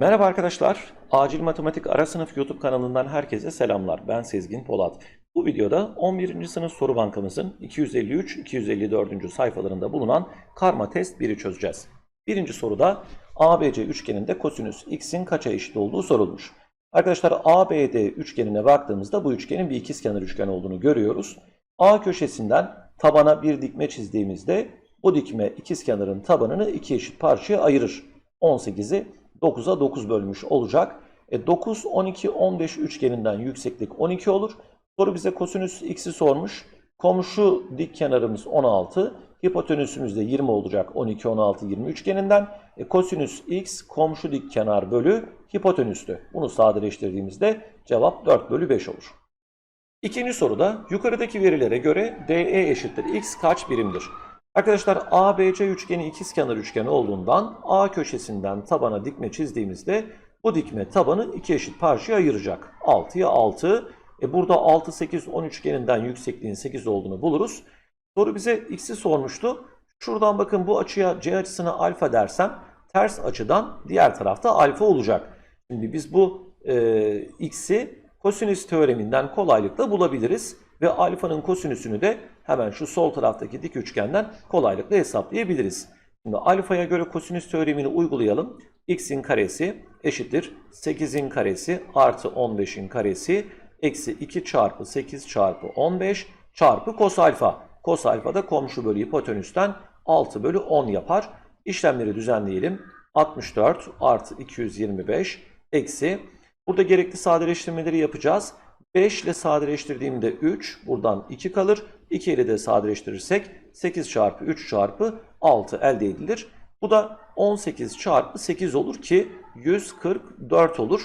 Merhaba arkadaşlar. Acil Matematik Ara Sınıf YouTube kanalından herkese selamlar. Ben Sezgin Polat. Bu videoda 11. sınıf soru bankamızın 253-254. sayfalarında bulunan karma test 1'i çözeceğiz. Birinci soruda ABC üçgeninde kosinüs x'in kaça eşit olduğu sorulmuş. Arkadaşlar ABD üçgenine baktığımızda bu üçgenin bir ikizkenar üçgen olduğunu görüyoruz. A köşesinden tabana bir dikme çizdiğimizde bu dikme ikizkenarın tabanını iki eşit parçaya ayırır. 18'i 9'a 9 bölmüş olacak. E 9, 12, 15 üçgeninden yükseklik 12 olur. Soru bize kosinüs x'i sormuş. Komşu dik kenarımız 16. Hipotenüsümüz de 20 olacak 12, 16, 20 üçgeninden. E, kosinüs x komşu dik kenar bölü hipotenüstü. Bunu sadeleştirdiğimizde cevap 4 bölü 5 olur. İkinci soruda yukarıdaki verilere göre DE eşittir x kaç birimdir? Arkadaşlar ABC üçgeni ikizkenar üçgeni olduğundan A köşesinden tabana dikme çizdiğimizde bu dikme tabanı iki eşit parçaya ayıracak. 6'ya 6. E burada 6, 8, 10 üçgeninden yüksekliğin 8 olduğunu buluruz. Soru bize x'i sormuştu. Şuradan bakın bu açıya C açısına alfa dersem ters açıdan diğer tarafta alfa olacak. Şimdi biz bu e, x'i kosinüs teoreminden kolaylıkla bulabiliriz. Ve alfanın kosinüsünü de hemen şu sol taraftaki dik üçgenden kolaylıkla hesaplayabiliriz. Şimdi alfaya göre kosinüs teoremini uygulayalım. x'in karesi eşittir 8'in karesi artı 15'in karesi eksi 2 çarpı 8 çarpı 15 çarpı kos alfa. Kos alfa da komşu bölü hipotenüsten 6 bölü 10 yapar. İşlemleri düzenleyelim. 64 artı 225 eksi burada gerekli sadeleştirmeleri yapacağız. 5 ile sadeleştirdiğimde 3, buradan 2 kalır. 2 ile de sadeleştirirsek 8 çarpı 3 çarpı 6 elde edilir. Bu da 18 çarpı 8 olur ki 144 olur.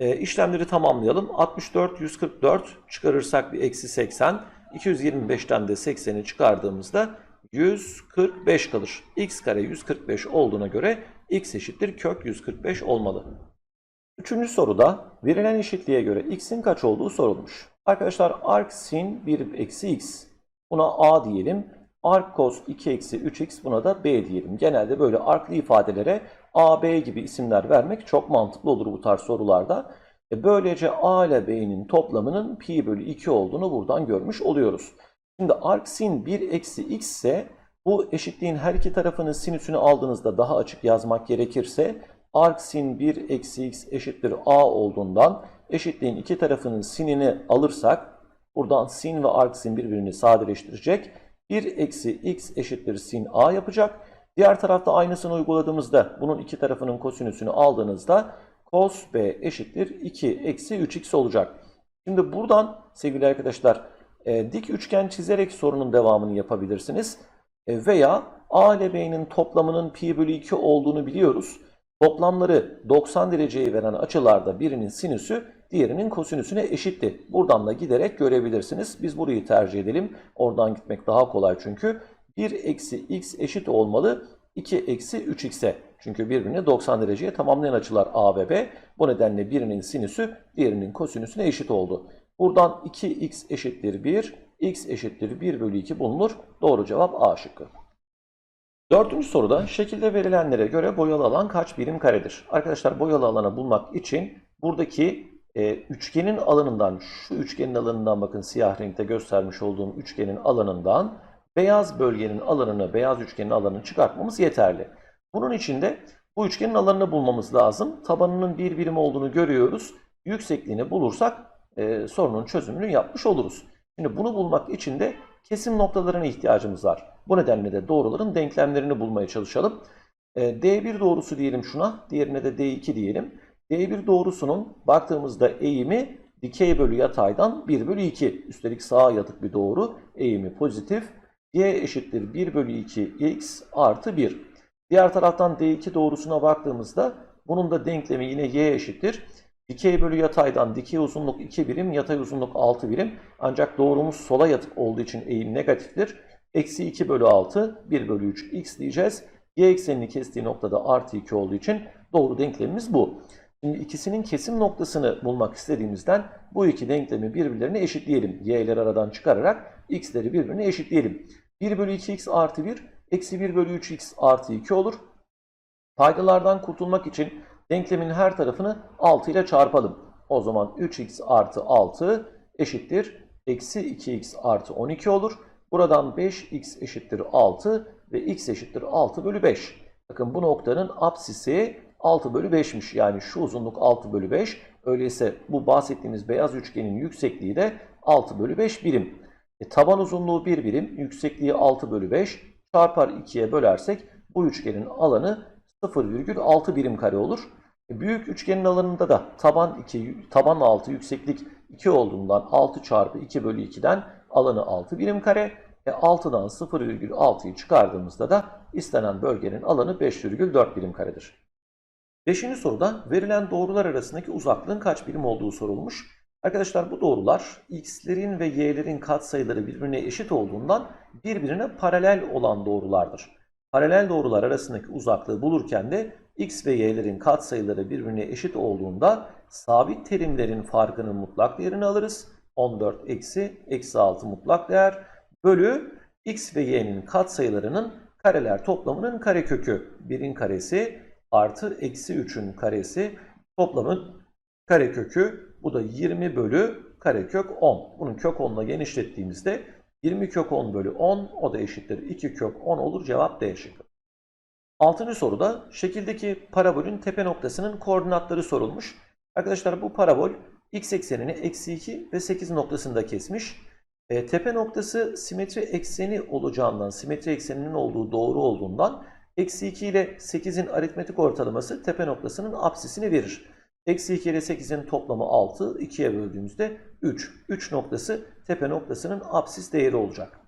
E, işlemleri tamamlayalım. 64, 144 çıkarırsak bir eksi 80. 225'ten de 80'i çıkardığımızda 145 kalır. x kare 145 olduğuna göre x eşittir kök 145 olmalı. Üçüncü soruda verilen eşitliğe göre x'in kaç olduğu sorulmuş. Arkadaşlar arc sin 1 eksi x. Buna a diyelim. Arc cos 2 eksi 3x buna da b diyelim. Genelde böyle arklı ifadelere a, b gibi isimler vermek çok mantıklı olur bu tarz sorularda. E böylece a ile b'nin toplamının pi bölü 2 olduğunu buradan görmüş oluyoruz. Şimdi arc sin 1 eksi x ise bu eşitliğin her iki tarafının sinüsünü aldığınızda daha açık yazmak gerekirse arc sin 1 eksi x eşittir a olduğundan eşitliğin iki tarafının sinini alırsak buradan sin ve arc sin birbirini sadeleştirecek. 1 eksi x eşittir sin a yapacak. Diğer tarafta aynısını uyguladığımızda bunun iki tarafının kosinüsünü aldığınızda cos b eşittir 2 eksi 3x olacak. Şimdi buradan sevgili arkadaşlar e, dik üçgen çizerek sorunun devamını yapabilirsiniz. E, veya a ile b'nin toplamının pi bölü 2 olduğunu biliyoruz. Toplamları 90 dereceyi veren açılarda birinin sinüsü diğerinin kosinüsüne eşitti. Buradan da giderek görebilirsiniz. Biz burayı tercih edelim. Oradan gitmek daha kolay çünkü. 1 eksi x eşit olmalı 2 eksi 3x'e. Çünkü birbirini 90 dereceye tamamlayan açılar a ve b. Bu nedenle birinin sinüsü diğerinin kosinüsüne eşit oldu. Buradan 2x eşittir 1, x eşittir 1 bölü 2 bulunur. Doğru cevap A şıkkı. Dördüncü soruda şekilde verilenlere göre boyalı alan kaç birim karedir? Arkadaşlar boyalı alanı bulmak için buradaki e, üçgenin alanından, şu üçgenin alanından bakın siyah renkte göstermiş olduğum üçgenin alanından beyaz bölgenin alanını, beyaz üçgenin alanını çıkartmamız yeterli. Bunun için de bu üçgenin alanını bulmamız lazım. Tabanının bir birim olduğunu görüyoruz. Yüksekliğini bulursak e, sorunun çözümünü yapmış oluruz. Şimdi bunu bulmak için de kesim noktalarına ihtiyacımız var. Bu nedenle de doğruların denklemlerini bulmaya çalışalım. E, D1 doğrusu diyelim şuna, diğerine de D2 diyelim. D1 doğrusunun baktığımızda eğimi dikey bölü yataydan 1 bölü 2. Üstelik sağa yatık bir doğru. Eğimi pozitif. Y eşittir 1 bölü 2 x artı 1. Diğer taraftan D2 doğrusuna baktığımızda bunun da denklemi yine y eşittir. Dikey bölü yataydan dikey uzunluk 2 birim, yatay uzunluk 6 birim. Ancak doğrumuz sola yatık olduğu için eğim negatiftir. Eksi 2 bölü 6, 1 bölü 3 x diyeceğiz. Y eksenini kestiği noktada artı 2 olduğu için doğru denklemimiz bu. Şimdi ikisinin kesim noktasını bulmak istediğimizden bu iki denklemi birbirlerine eşitleyelim. Y'leri aradan çıkararak x'leri birbirine eşitleyelim. 1 bölü 2x artı 1, eksi 1 bölü 3x artı 2 olur. Paydalardan kurtulmak için Denklemin her tarafını 6 ile çarpalım. O zaman 3x artı 6 eşittir. Eksi 2x artı 12 olur. Buradan 5x eşittir 6 ve x eşittir 6 bölü 5. Bakın bu noktanın apsisi 6 bölü 5'miş. Yani şu uzunluk 6 bölü 5. Öyleyse bu bahsettiğimiz beyaz üçgenin yüksekliği de 6 bölü 5 birim. E, taban uzunluğu 1 birim, yüksekliği 6 bölü 5 çarpar 2'ye bölersek bu üçgenin alanı 0,6 birim kare olur. E, büyük üçgenin alanında da taban 2, taban 6, yükseklik 2 olduğundan 6 çarpı 2 bölü 2'den alanı 6 birim kare. E 6'dan 0,6'yı çıkardığımızda da istenen bölgenin alanı 5,4 birim karedir. Beşinci soruda verilen doğrular arasındaki uzaklığın kaç birim olduğu sorulmuş. Arkadaşlar bu doğrular x'lerin ve y'lerin katsayıları birbirine eşit olduğundan birbirine paralel olan doğrulardır. Paralel doğrular arasındaki uzaklığı bulurken de x ve y'lerin katsayıları birbirine eşit olduğunda sabit terimlerin farkının mutlak değerini alırız. 14 eksi eksi 6 mutlak değer bölü x ve y'nin katsayılarının kareler toplamının karekökü 1'in karesi artı eksi 3'ün karesi toplamın karekökü bu da 20 bölü karekök 10. Bunun kök 10'la genişlettiğimizde 20 kök 10 bölü 10 o da eşittir 2 kök 10 olur cevap D şıkkı. Altıncı soruda şekildeki parabolün tepe noktasının koordinatları sorulmuş. Arkadaşlar bu parabol x eksenini eksi 2 ve 8 noktasında kesmiş. E, tepe noktası simetri ekseni olacağından, simetri ekseninin olduğu doğru olduğundan eksi 2 ile 8'in aritmetik ortalaması tepe noktasının apsisini verir. Eksi 2 ile 8'in toplamı 6, 2'ye böldüğümüzde 3. 3 noktası tepe noktasının apsis değeri olacak.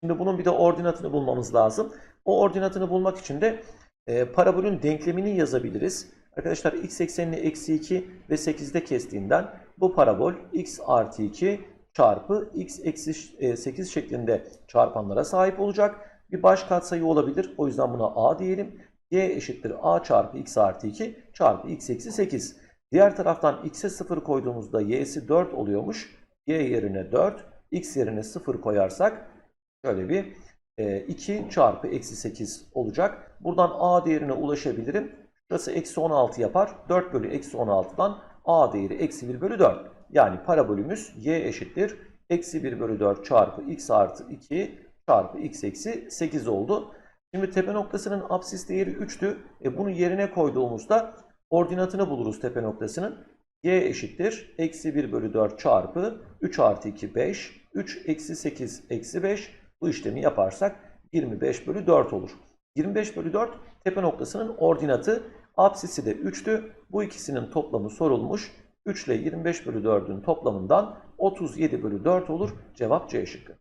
Şimdi bunun bir de ordinatını bulmamız lazım. O ordinatını bulmak için de e, parabolün denklemini yazabiliriz. Arkadaşlar x eksenini eksi 2 ve 8'de kestiğinden bu parabol x artı 2 çarpı x eksi 8 şeklinde çarpanlara sahip olacak. Bir baş katsayı olabilir. O yüzden buna a diyelim. y eşittir a çarpı x artı 2 çarpı x eksi 8. Diğer taraftan x'e 0 koyduğumuzda y'si 4 oluyormuş. y yerine 4, x yerine 0 koyarsak şöyle bir 2 çarpı eksi 8 olacak. Buradan a değerine ulaşabilirim. Şurası eksi 16 yapar. 4 bölü eksi 16'dan a değeri eksi 1 bölü 4. Yani parabolümüz y eşittir. Eksi 1 bölü 4 çarpı x artı 2 çarpı x eksi 8 oldu. Şimdi tepe noktasının apsis değeri 3'tü. E bunu yerine koyduğumuzda ordinatını buluruz tepe noktasının. y eşittir. Eksi 1 bölü 4 çarpı 3 artı 2 5. 3 eksi 8 eksi 5. Bu işlemi yaparsak 25 bölü 4 olur. 25 bölü 4 tepe noktasının ordinatı. Apsisi de 3'tü. Bu ikisinin toplamı sorulmuş. 3 ile 25 bölü 4'ün toplamından 37 bölü 4 olur. Cevap C şıkkı.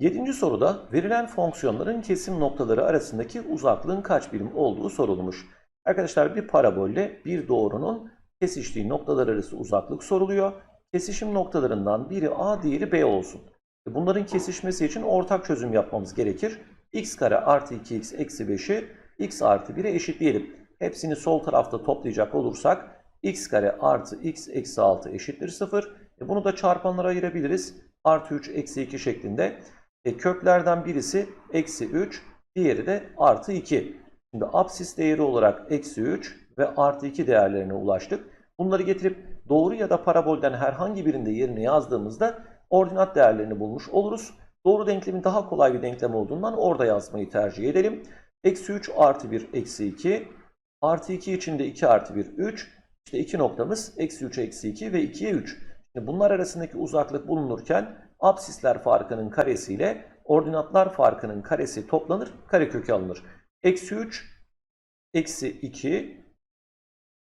Yedinci soruda verilen fonksiyonların kesim noktaları arasındaki uzaklığın kaç birim olduğu sorulmuş. Arkadaşlar bir parabolle bir doğrunun kesiştiği noktalar arası uzaklık soruluyor. Kesişim noktalarından biri A, diğeri B olsun. Bunların kesişmesi için ortak çözüm yapmamız gerekir. x kare artı 2x eksi 5'i x artı 1'e eşitleyelim. Hepsini sol tarafta toplayacak olursak x kare artı x eksi 6 eşittir 0. E bunu da çarpanlara ayırabiliriz. Artı 3 eksi 2 şeklinde. E köklerden birisi eksi 3, diğeri de artı 2. Şimdi apsis değeri olarak eksi 3 ve artı 2 değerlerine ulaştık. Bunları getirip doğru ya da parabolden herhangi birinde yerine yazdığımızda ordinat değerlerini bulmuş oluruz. Doğru denklemin daha kolay bir denklem olduğundan orada yazmayı tercih edelim. Eksi 3 artı 1 eksi 2. Artı 2 için de 2 artı 1 3. İşte iki noktamız eksi 3 eksi 2 ve 2'ye 3. Şimdi bunlar arasındaki uzaklık bulunurken absisler farkının karesiyle ordinatlar farkının karesi toplanır, karekökü alınır. Eksi 3, eksi 2,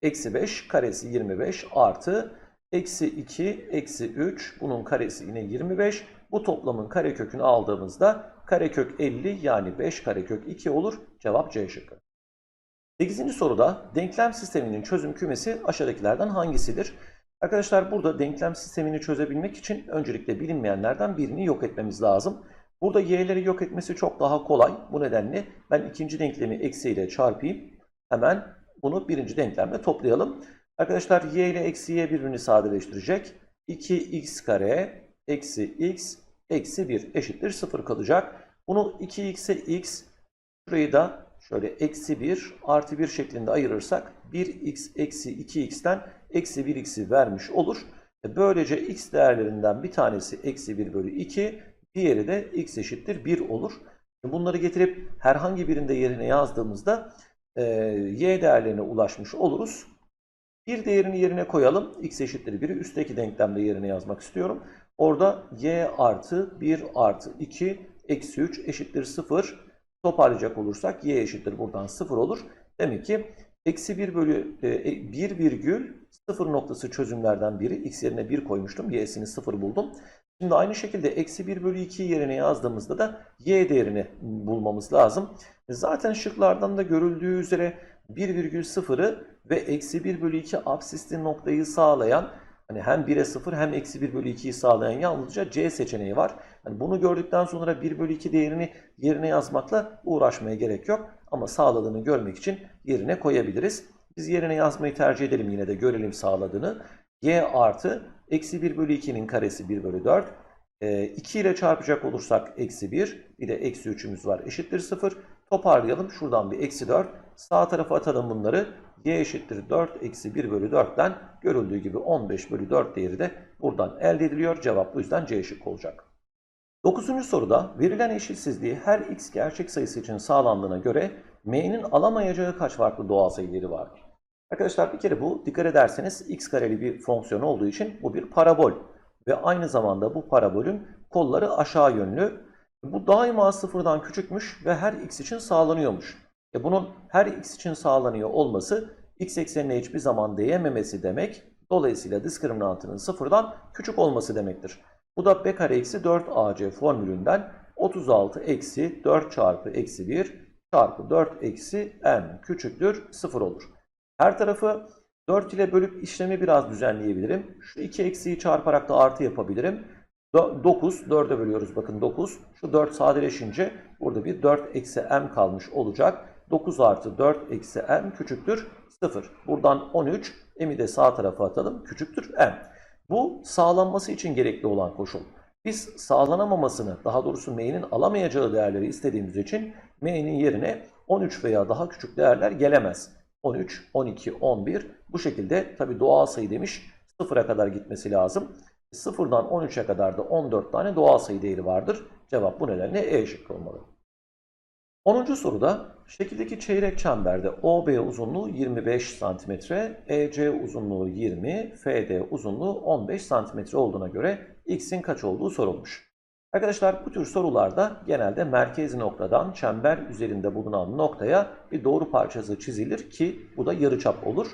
eksi 5 karesi 25 artı eksi 2, eksi 3 bunun karesi yine 25. Bu toplamın karekökünü aldığımızda karekök 50 yani 5 karekök 2 olur. Cevap C şıkkı. 8. soruda denklem sisteminin çözüm kümesi aşağıdakilerden hangisidir? Arkadaşlar burada denklem sistemini çözebilmek için öncelikle bilinmeyenlerden birini yok etmemiz lazım. Burada y'leri yok etmesi çok daha kolay. Bu nedenle ben ikinci denklemi eksi ile çarpayım. Hemen bunu birinci denklemle toplayalım. Arkadaşlar y ile eksi y birbirini sadeleştirecek. 2x kare eksi x eksi 1 eşittir 0 kalacak. Bunu 2x'e x, şurayı da şöyle eksi 1 artı 1 şeklinde ayırırsak 1x eksi 2x'ten eksi 1x'i vermiş olur. E, Böylece x değerlerinden bir tanesi eksi 1 bölü 2, diğeri de x eşittir 1 olur. Bunları getirip herhangi birinde yerine yazdığımızda e, y değerlerine ulaşmış oluruz. Bir değerini yerine koyalım. x eşittir 1'i üstteki denklemde yerine yazmak istiyorum. Orada y artı 1 artı 2 eksi 3 eşittir 0. Toparlayacak olursak y eşittir buradan 0 olur. Demek ki eksi 1 bölü e, 1 virgül 0 noktası çözümlerden biri. x yerine 1 koymuştum. y'sini 0 buldum. Şimdi aynı şekilde eksi 1 bölü 2 yerine yazdığımızda da y değerini bulmamız lazım. Zaten şıklardan da görüldüğü üzere 1,0'ı ve eksi 1 bölü 2 absisli noktayı sağlayan hani hem 1'e 0 hem eksi 1 bölü 2'yi sağlayan yalnızca C seçeneği var. Yani bunu gördükten sonra 1 bölü 2 değerini yerine yazmakla uğraşmaya gerek yok. Ama sağladığını görmek için yerine koyabiliriz. Biz yerine yazmayı tercih edelim yine de görelim sağladığını. Y artı eksi 1 bölü 2'nin karesi 1 bölü 4. E, 2 ile çarpacak olursak eksi 1. Bir de eksi 3'ümüz var eşittir 0. Toparlayalım. Şuradan bir eksi 4. Sağ tarafa atalım bunları. Y eşittir 4 eksi 1 bölü 4'ten görüldüğü gibi 15 bölü 4 değeri de buradan elde ediliyor. Cevap bu yüzden C şıkkı olacak. 9. soruda verilen eşitsizliği her x gerçek sayısı için sağlandığına göre m'nin alamayacağı kaç farklı doğal sayı değeri vardır? Arkadaşlar bir kere bu dikkat ederseniz x kareli bir fonksiyon olduğu için bu bir parabol. Ve aynı zamanda bu parabolün kolları aşağı yönlü. Bu daima sıfırdan küçükmüş ve her x için sağlanıyormuş. E bunun her x için sağlanıyor olması x eksenine hiçbir zaman değmemesi demek. Dolayısıyla diskriminantının sıfırdan küçük olması demektir. Bu da b kare eksi 4ac formülünden 36 eksi 4 çarpı eksi 1 çarpı 4 eksi n küçüktür 0 olur. Her tarafı 4 ile bölüp işlemi biraz düzenleyebilirim. Şu iki eksiği çarparak da artı yapabilirim. 9, 4'e bölüyoruz bakın 9. Şu 4 sadeleşince burada bir 4 eksi m kalmış olacak. 9 artı 4 eksi m küçüktür 0. Buradan 13, m'i de sağ tarafa atalım küçüktür m. Bu sağlanması için gerekli olan koşul. Biz sağlanamamasını, daha doğrusu m'nin alamayacağı değerleri istediğimiz için m'nin yerine 13 veya daha küçük değerler gelemez. 13, 12, 11 bu şekilde tabi doğal sayı demiş sıfıra kadar gitmesi lazım. Sıfırdan 13'e kadar da 14 tane doğal sayı değeri vardır. Cevap bu nedenle E şıkkı olmalı. 10. soruda şekildeki çeyrek çemberde OB uzunluğu 25 cm, EC uzunluğu 20, FD uzunluğu 15 cm olduğuna göre x'in kaç olduğu sorulmuş. Arkadaşlar bu tür sorularda genelde merkez noktadan çember üzerinde bulunan noktaya bir doğru parçası çizilir ki bu da yarıçap olur.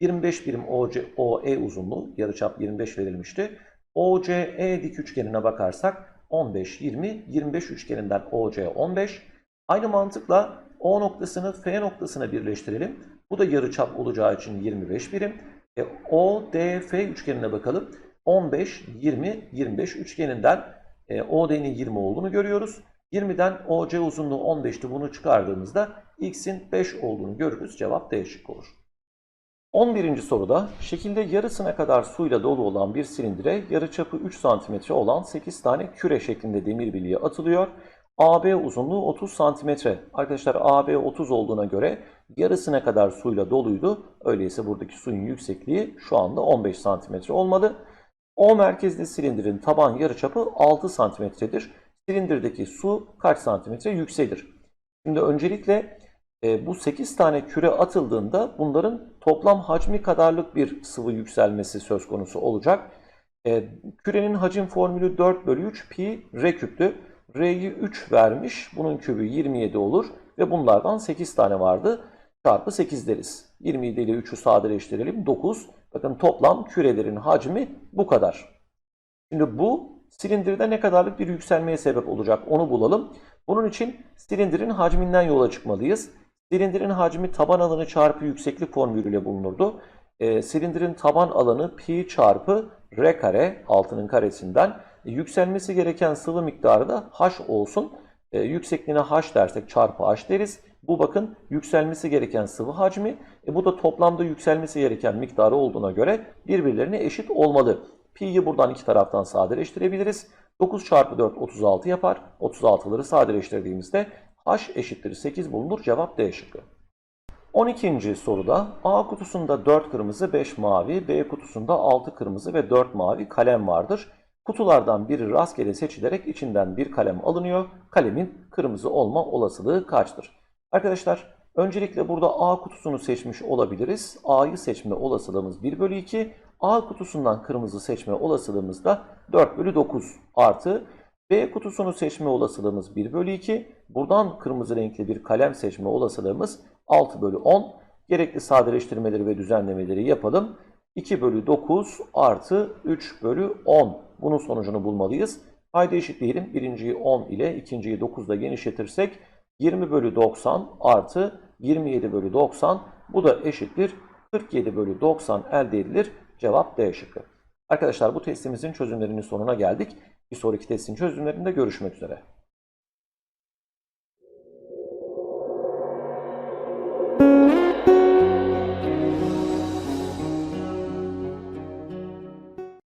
25 birim OC, OE uzunluğu, yarıçap 25 verilmişti. OCE dik üçgenine bakarsak 15, 20, 25 üçgeninden OC 15. Aynı mantıkla O noktasını F noktasına birleştirelim. Bu da yarıçap olacağı için 25 birim. E, ODF üçgenine bakalım. 15, 20, 25 üçgeninden e, OD'nin 20 olduğunu görüyoruz. 20'den OC uzunluğu 15'ti bunu çıkardığımızda x'in 5 olduğunu görürüz. Cevap D şıkkı olur. 11. soruda şekilde yarısına kadar suyla dolu olan bir silindire yarıçapı 3 cm olan 8 tane küre şeklinde demir bilye atılıyor. AB uzunluğu 30 cm. Arkadaşlar AB 30 olduğuna göre yarısına kadar suyla doluydu. Öyleyse buradaki suyun yüksekliği şu anda 15 cm olmalı. O merkezli silindirin taban yarıçapı 6 santimetredir. Silindirdeki su kaç santimetre yükselir? Şimdi öncelikle e, bu 8 tane küre atıldığında bunların toplam hacmi kadarlık bir sıvı yükselmesi söz konusu olacak. E, kürenin hacim formülü 4 bölü 3 pi r küptü. R'yi 3 vermiş. Bunun kübü 27 olur. Ve bunlardan 8 tane vardı. Çarpı 8 deriz. 27 ile 3'ü sadeleştirelim. 9. Bakın toplam kürelerin hacmi bu kadar. Şimdi bu silindirde ne kadarlık bir yükselmeye sebep olacak onu bulalım. Bunun için silindirin hacminden yola çıkmalıyız. Silindirin hacmi taban alanı çarpı yükseklik formülüyle bulunurdu. E, silindirin taban alanı pi çarpı r kare altının karesinden e, yükselmesi gereken sıvı miktarı da h olsun. E, yüksekliğine h dersek çarpı h deriz. Bu bakın yükselmesi gereken sıvı hacmi. E, bu da toplamda yükselmesi gereken miktarı olduğuna göre birbirlerine eşit olmalı. Pi'yi buradan iki taraftan sadeleştirebiliriz. 9 çarpı 4 36 yapar. 36'ları sadeleştirdiğimizde h eşittir 8 bulunur. Cevap D şıkkı. 12. soruda A kutusunda 4 kırmızı 5 mavi, B kutusunda 6 kırmızı ve 4 mavi kalem vardır. Kutulardan biri rastgele seçilerek içinden bir kalem alınıyor. Kalemin kırmızı olma olasılığı kaçtır? Arkadaşlar öncelikle burada A kutusunu seçmiş olabiliriz. A'yı seçme olasılığımız 1 bölü 2. A kutusundan kırmızı seçme olasılığımız da 4 bölü 9 artı B kutusunu seçme olasılığımız 1 bölü 2. Buradan kırmızı renkli bir kalem seçme olasılığımız 6 bölü 10. Gerekli sadeleştirmeleri ve düzenlemeleri yapalım. 2 bölü 9 artı 3 bölü 10. Bunun sonucunu bulmalıyız. Payda eşitleyelim. Birinciyi 10 ile ikinciyi 9 ile genişletirsek 20 bölü 90 artı 27 bölü 90. Bu da eşittir. 47 bölü 90 elde edilir. Cevap D şıkkı. Arkadaşlar bu testimizin çözümlerinin sonuna geldik. Bir sonraki testin çözümlerinde görüşmek üzere.